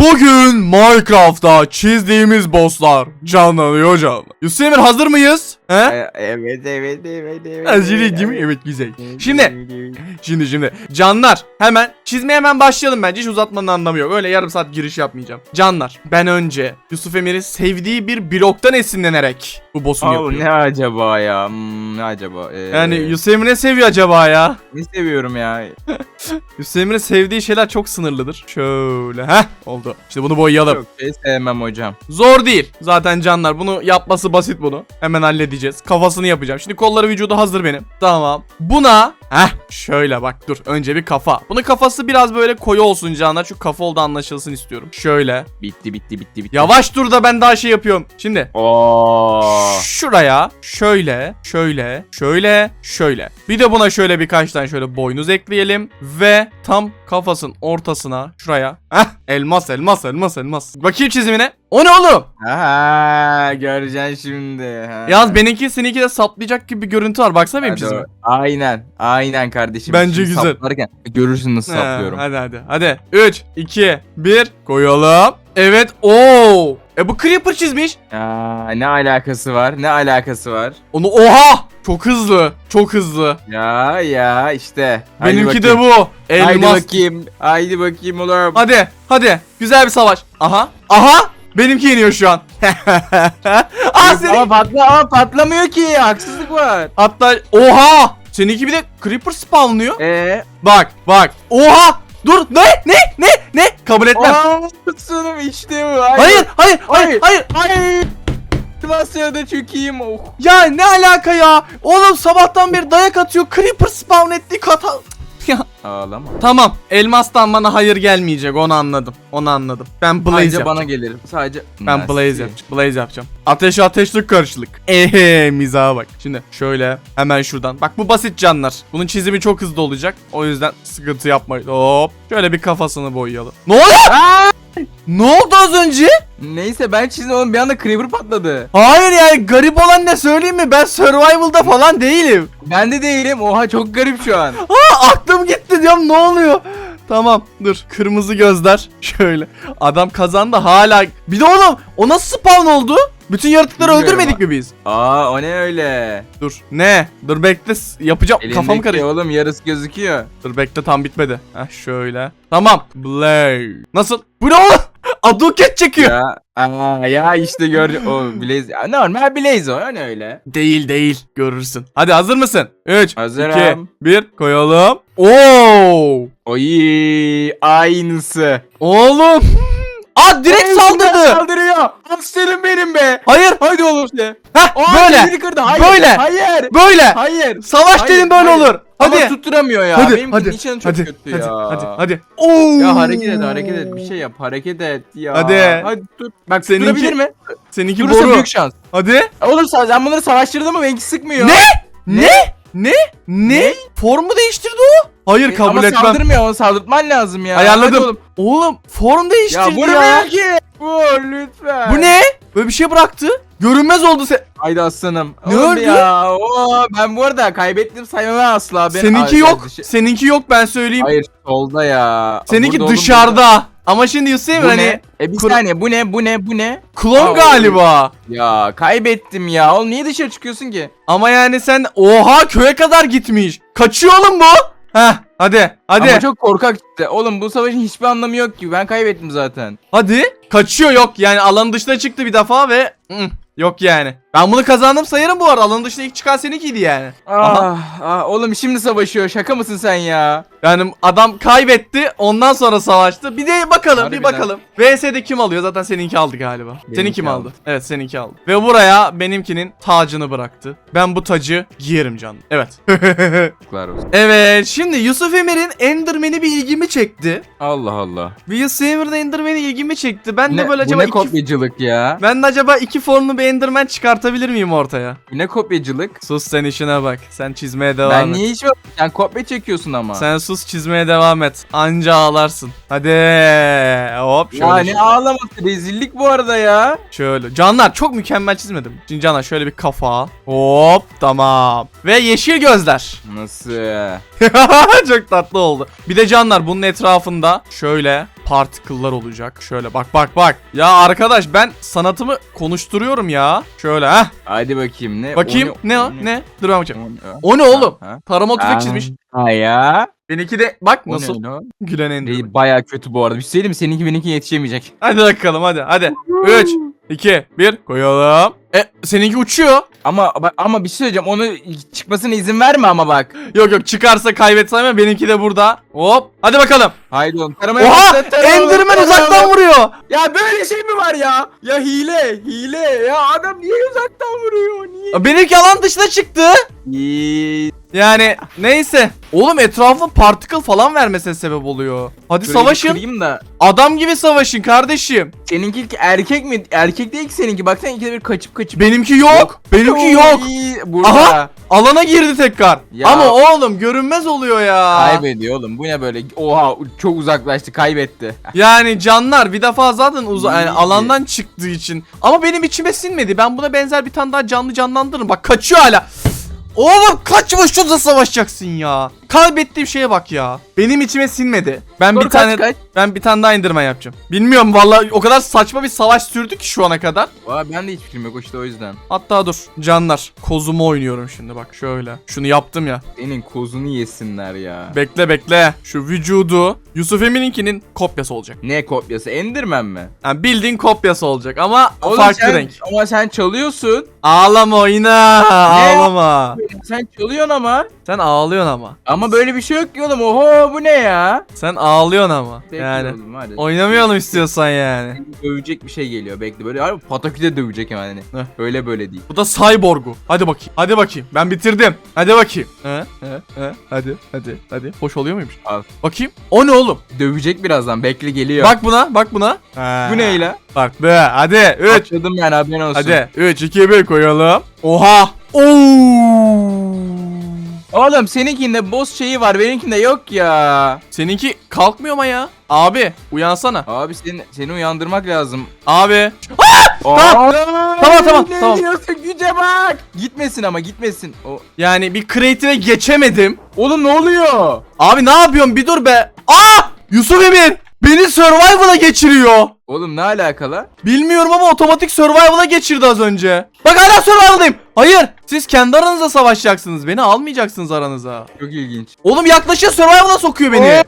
Bugün Minecraft'ta çizdiğimiz bosslar canlanıyor canlı. Yusuf Emir hazır mıyız? He? E, Evet evet evet evet. Hazır değil mi? Evet güzel. Şimdi Şimdi şimdi canlar hemen çizmeye hemen başlayalım bence hiç uzatmanın anlamı yok. Öyle yarım saat giriş yapmayacağım. Canlar ben önce Yusuf Emir'i sevdiği bir bloktan esinlenerek bu boss'unu Aa, yapıyorum. ne acaba ya? Hmm, ne acaba? Ee, Yani Yusuf Emir ne seviyor acaba ya? ne seviyorum ya? Yusuf Emir'in sevdiği şeyler çok sınırlıdır. Şöyle heh oldu. İşte bunu boyayalım. Çok şey sevmem hocam. Zor değil. Zaten canlar bunu yapması basit bunu. Hemen halledeceğiz. Kafasını yapacağım. Şimdi kolları vücudu hazır benim. Tamam. Buna heh şöyle bak dur. Önce bir kafa. Bunun kafası biraz böyle koyu olsun canlar. Şu kafa oldu anlaşılsın istiyorum. Şöyle. Bitti bitti bitti bitti. Yavaş dur da ben daha şey yapıyorum. Şimdi Oo. şuraya şöyle şöyle şöyle şöyle. Bir de buna şöyle birkaç tane şöyle boynuz ekleyelim ve tam kafasının ortasına şuraya. Heh elmas elmas elmas elmas. Bakayım çizimine. O ne oğlum? Aha, göreceksin şimdi. Ha. Yalnız benimki seninki de saplayacak gibi bir görüntü var. Baksana benim Hadi çizime. Aynen. Aynen kardeşim. Bence Şimdi güzel. saplarken görürsün nasıl He, saplıyorum. Hadi hadi. Hadi. 3, 2, 1. Koyalım. Evet. Oo. E bu Creeper çizmiş. Ya, ne alakası var? Ne alakası var? Onu oha. Çok hızlı. Çok hızlı. Ya ya işte. Haydi benimki bakayım. de bu. Haydi Elmas. bakayım. Haydi bakayım oğlum. Hadi. Hadi. Güzel bir savaş. Aha. Aha. Benimki yeniyor şu an. Aa senin. Ama patla ama patlamıyor ki. Haksızlık var. Hatta oha. Seninki bir de Creeper spawnlıyor. Eee? Bak bak. Oha. Dur. Ne? Ne? Ne? Ne? Kabul etmem. Aa, sunum işte bu. Hayır, hayır, hayır, hayır. Hayır. Klasörde çökeyim. Oh. Ya ne alaka ya? Oğlum sabahtan beri dayak atıyor. Creeper spawn etti kata. Ya. Ağlama. Tamam. Elmastan bana hayır gelmeyecek. Onu anladım. Onu anladım. Ben Blaze Sadece yapacağım. bana gelir. Sadece. Ben? Blaze yapacağım. Blaze yapacağım. Ateş ateşlik karşılık. Ehe mizaha bak. Şimdi şöyle hemen şuradan. Bak bu basit canlar. Bunun çizimi çok hızlı olacak. O yüzden sıkıntı yapmayın. Hop. Şöyle bir kafasını boyayalım. Ne oluyor? Aa! Ne oldu az önce? Neyse ben çizdim oğlum bir anda Creeper patladı. Hayır yani garip olan ne söyleyeyim mi? Ben survival'da falan değilim. Ben de değilim. Oha çok garip şu an. Aa, aklım gitti diyorum ne oluyor? Tamam dur kırmızı gözler şöyle adam kazandı hala bir de oğlum o nasıl spawn oldu? Bütün yaratıkları Bilmiyorum öldürmedik mi biz? Aa o ne öyle? Dur ne? Dur bekle yapacağım kafam Elindeki karıştı. oğlum yarısı gözüküyor. Dur bekle tam bitmedi. Heh şöyle. Tamam. Blay. Nasıl? Bu ne oğlum? Aduket çekiyor. ya aa ya işte gör o Blaze. Ya, normal Blaze o yani öyle. Değil değil görürsün. Hadi hazır mısın? 3 Hazırım. 2 1 koyalım. Oo! Oy aynısı. Oğlum. Aa direkt Hey, saldırdı. Saldırıyor. Aslanım benim be. Hayır. Haydi oğlum işte. Heh Aa, böyle. birini kırdı. Hayır. Böyle. Hayır. Böyle. Hayır. Savaş Hayır, dedim böyle hayır. olur. Hadi. Ama tutturamıyor ya. hadi Benim hadi. nişanım çok hadi, kötü hadi, ya. Hadi hadi. Oo. Ya hareket et hareket et bir şey yap hareket et ya. Hadi. Hadi tut. Bak Seninki- tutturabilir mi? Seninki Burası boru. büyük şans. Hadi. Oğlum sen, sen bunları savaştırdın mı benimki sıkmıyor. Ne? Ne? Ne? Ne? Formu değiştirdi o. Hayır E, kabul Ama etmem. saldırmıyor onu saldırtman lazım ya. Ayarladım. Oğlum. Oğlum form Ya değiştirdi ya. vurmuyor ki. Vur lütfen. Bu ne? Böyle bir şey bıraktı. Görünmez oldu se. Haydi aslanım. Ne Oğlum öldü? Ya. Oo, ben bu arada kaybettim saymam asla. Ben, Seninki yok. Seninki yok ben söyleyeyim. Hayır solda ya. Seninki Burada oğlum, dışarıda. Ama şimdi. Bu hani ne? E bir kur- saniye bu ne bu ne bu ne? klon Aa, galiba. Ya kaybettim ya. Oğlum niye dışarı çıkıyorsun ki? Ama yani sen oha köye kadar gitmiş. Kaçıyor oğlum bu. Heh hadi hadi. Ama çok korkak çıktı. Oğlum bu savaşın hiçbir anlamı yok ki. Ben kaybettim zaten. Hadi. Kaçıyor yok yani alanın dışına çıktı bir defa ve ı, yok yani. Ben bunu kazandım sayarım bu arada. Alanın dışına ilk çıkan seninkiydi yani. Aha. Ah, ah, oğlum şimdi savaşıyor. Şaka mısın sen ya? Yani adam kaybetti ondan sonra savaştı. Bir de bakalım bir Harbiden. bakalım. VS'de kim alıyor? Zaten seninki aldı galiba. Benimki Senin kim aldı? aldı. Evet seninki aldı. Ve buraya benimkinin tacını bıraktı. Ben bu tacı giyerim canım. Evet. Yazıklar olsun. evet şimdi Yusuf Emir'in Enderman'i bir ilgimi çekti. Allah Allah. Bir Yusuf Emir'in Enderman'i ilgimi çekti. Ben de Ne, böyle bu acaba ne iki... kopyacılık ya? Ben de acaba iki formlu bir Enderman çıkartabilir miyim ortaya? Ne kopyacılık? Sus sen işine bak. Sen çizmeye devam ben et. niye hiç Sen kopya çekiyorsun ama. Sen sus çizmeye devam et. Anca ağlarsın. Hadi hop şöyle. ya ne ağlaması rezillik bu arada ya. Şöyle. Canlar çok mükemmel çizmedim. Şimdi Canlar şöyle bir kafa. Hop tamam. Ve yeşil gözler. Nasıl? çok tatlı oldu. Bir de Canlar bunun etrafında şöyle particle'lar olacak. Şöyle bak bak bak. Ya arkadaş ben sanatımı konuşturuyorum ya. Şöyle ha. Hadi bakayım ne? Bakayım O ne o? Ne? Dur ben bakayım. O O ne oğlum? Ha? Tarama tüfek çizmiş. Ha ya. Benimki de bak O nasıl ne gülen. Değil, Baya kötü bu arada. Bir şey söyleyeyim mi? Seninki benimki yetişemeyecek. Hadi bakalım hadi hadi. 3 2 1 koyalım. E seninki uçuyor. Ama ama bir şey söyleyeceğim. Onu çıkmasına izin verme ama bak. Yok yok çıkarsa kaybetsem ya benimki de burada. Hop. Hadi bakalım. Haydi oğlum. Taramaya Oha! Enderman uzaktan vuruyor. Ya böyle şey mi var ya? Ya hile, hile. Ya adam niye uzaktan vuruyor? Niye? Benimki alan dışına çıktı. İyi. Yani neyse. Oğlum etrafı particle falan vermesine sebep oluyor. Hadi Şöyle bir savaşın. kırayım da. Adam gibi savaşın kardeşim. Seninki erkek mi? Erkek değil ki seninki. Baksana ikide bir kaçıp kaçıp. Benimki yok. Benimki yok. İyi, Burada. Aha! Alana girdi tekrar. Ya. Ama oğlum görünmez oluyor ya. Kaybediyor oğlum. Bu ne böyle? Oha çok uzaklaştı. Kaybetti. Yani canlar bir defa zaten uza yani alandan çıktığı için. Ama benim içime sinmedi. Ben buna benzer bir tane daha canlı canlandırırım. Bak kaçıyor hala. Oğlum kaçma şurada savaşacaksın ya. Kaybettiğim şeye bak ya. Benim içime sinmedi. Ben Dur, bir tane kaç, kaç. ben bir tane daha indirme yapacağım. Bilmiyorum vallahi o kadar saçma bir savaş sürdü ki şu ana kadar. Aa, ben de hiç fikrim yok işte o yüzden. Hatta dur canlar kozumu oynuyorum şimdi bak şöyle. Şunu yaptım ya. Senin kozunu yesinler ya. Bekle bekle. Şu vücudu Yusuf Emin'inkinin kopyası olacak. Ne kopyası? Enderman mi? Yani bildiğin kopyası olacak ama Oğlum farklı sen, renk. Ama sen çalıyorsun. Ağlama oyna. Ağlama. Sen çalıyorsun ama. Sen ağlıyorsun ama. Ama böyle bir şey yok ki oğlum. Oho bu ne ya? Sen ağlıyorsun ama. Bekle Yani oğlum, hadi. oynamayalım istiyorsan yani. Dövecek bir şey geliyor bekle böyle harbi pataküde dövecek hemen hani. Heh. Öyle böyle değil. Bu da cyborg'u. Hadi bakayım. Hadi bakayım. Ben bitirdim. Hadi bakayım. He? He? He? Hadi. Hadi. Hadi. Hoş oluyor muymuş? Al. Bakayım. O ne oğlum? Dövecek birazdan bekle geliyor. Bak buna. Bak buna. bu ne la? Bak be. Hadi. 3. Atladım yani haberin olsun. Hadi. 3 2 1 koyalım. Oha. Oo. Oğlum seninkinde boss şeyi var benimkinde yok ya. Seninki kalkmıyor mu ya? Abi uyansana. Abi seni, seni uyandırmak lazım. Abi. Tamam Tamam, tamam, ne tamam. diyorsun güce bak. Gitmesin ama gitmesin. O... Yani bir creative'e geçemedim. Oğlum ne oluyor? Abi ne yapıyorsun bir dur be. Aa! Yusuf Emir beni survival'a geçiriyor. Oğlum ne alakalı? Bilmiyorum ama otomatik survival'a geçirdi az önce. Bak hala survival'dayım. Hayır. Siz kendi aranızda savaşacaksınız. Beni almayacaksınız aranıza. Çok ilginç. Oğlum yaklaşıyor survival'a sokuyor beni.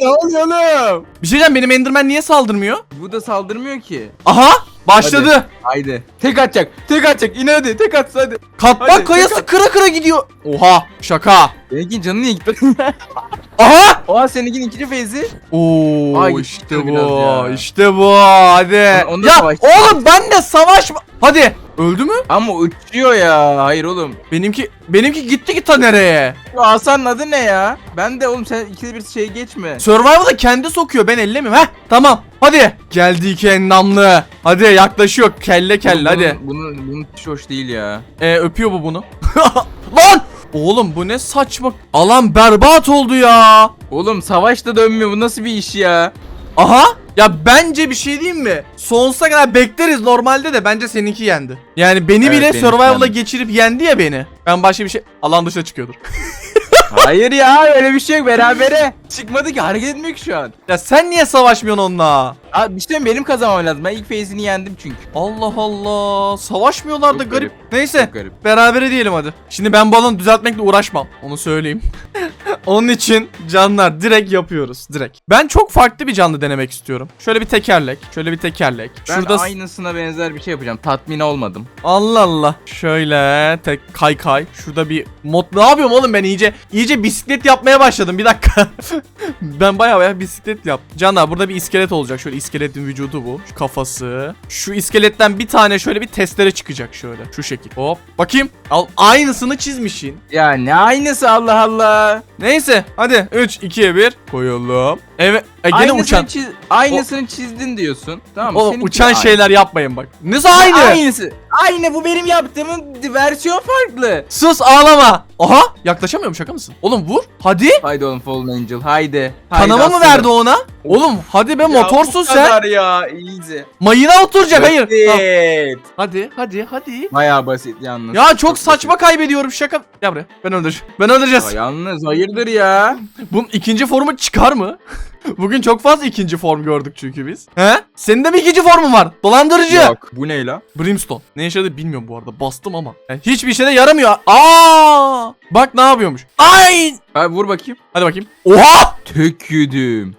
Ne oluyor oğlum? Bir şey diyeceğim benim Enderman niye saldırmıyor? Bu da saldırmıyor ki. Aha başladı. Haydi. Tek atacak. Tek atacak. İn hadi. Tek at hadi. Katman Hadi, kayası kıra kıra gidiyor. Oha şaka. Benimkinin canı niye gitti? Aha. Oha seninkinin ikinci feyzi. Oo Ay, işte gitti biraz bu. ya. İşte bu. Hadi. Onu- onu da ya savaştı. oğlum ben de savaşma. Hadi. Öldü mü? Ama uçuyor ya. Hayır oğlum. Benimki benimki gitti ki ta nereye? Hasan'ın adı ne ya? Ben de oğlum sen ikide bir şey geçme. Survival'da kendi sokuyor ben ellemiyorum. Heh tamam. Hadi. Geldi iki endamlı. Hadi yaklaşıyor. Kelle kelle hadi. Bunun, bunun, bunun hiç hoş değil ya. Ee, öpüyor bu bunu. Lan! Oğlum bu ne saçma. Alan berbat oldu ya. Oğlum savaş da dönmüyor. Bu nasıl bir iş ya? Aha. Ya bence bir şey diyeyim mi? Sonsuza kadar bekleriz normalde de bence seninki yendi. Yani beni Evet, bile benimki survival'a yendi. geçirip yendi ya beni. Ben başka bir şey alan dışına çıkıyordur. Hayır ya öyle bir şey yok berabere. Çıkmadı ki hareket etmiyor ki şu an. ya sen niye savaşmıyorsun onunla? Abi bir şey benim kazanmam lazım. Ben ilk phase'ini yendim çünkü. Allah Allah. Savaşmıyorlar da Çok garip. garip. Neyse. Çok garip. Berabere diyelim hadi. Şimdi ben balonu düzeltmekle uğraşmam. Onu söyleyeyim. Onun için canlar direkt yapıyoruz. Direkt. Ben çok farklı bir canlı denemek istiyorum. Şöyle bir tekerlek. Şöyle bir tekerlek. Ben Şurada aynısına benzer bir şey yapacağım. Tatmin olmadım. Allah Allah. Şöyle tek kay kay. Şurada bir mod ne yapıyorum oğlum ben iyice iyice bisiklet yapmaya başladım. Bir dakika. ben baya baya bisiklet yap. Canlar burada bir iskelet olacak. Şöyle iskeletin vücudu bu. Şu kafası. Şu iskeletten bir tane şöyle bir testere çıkacak şöyle. Şu şekil. Hop. Bakayım. Al aynısını çizmişsin. Ya ne aynısı Allah Allah. Neyse hadi. 3 2 1 koyalım. Evet. E, gene aynısını uçan. çiz- aynısını çizdin diyorsun. Tamam mı? Oğlum Seninki uçan aynı. şeyler yapmayın bak. Nasıl Ya aynı? Aynısı. Aynı bu benim yaptığımın versiyon farklı. Sus ağlama. Aha yaklaşamıyorum şaka mısın? Oğlum vur. Hadi. Haydi oğlum Fallen Angel haydi. haydi Kanama mı verdi ona? Oğlum hadi be Ya motorsun bu sen. kadar ya easy. Mayına oturacak hayır. Tamam. Hadi hadi hadi. Bayağı basit yalnız. Ya çok saçma kaybediyorum şaka. Gel buraya. Ben öldüreceğim. Ben öldüreceğiz. Ya yalnız hayırdır ya. Bunun ikinci formu çıkar mı? Bugün çok fazla ikinci form gördük çünkü biz. He? Senin de mi ikinci formun var? Dolandırıcı. Yok bu ne la? Brimstone. Ne işe bilmiyorum bu arada. Bastım ama. Yani hiçbir işe de yaramıyor. Aa! Bak ne yapıyormuş. Ay! Abi vur bakayım. Hadi bakayım. Oha! Tek yedim.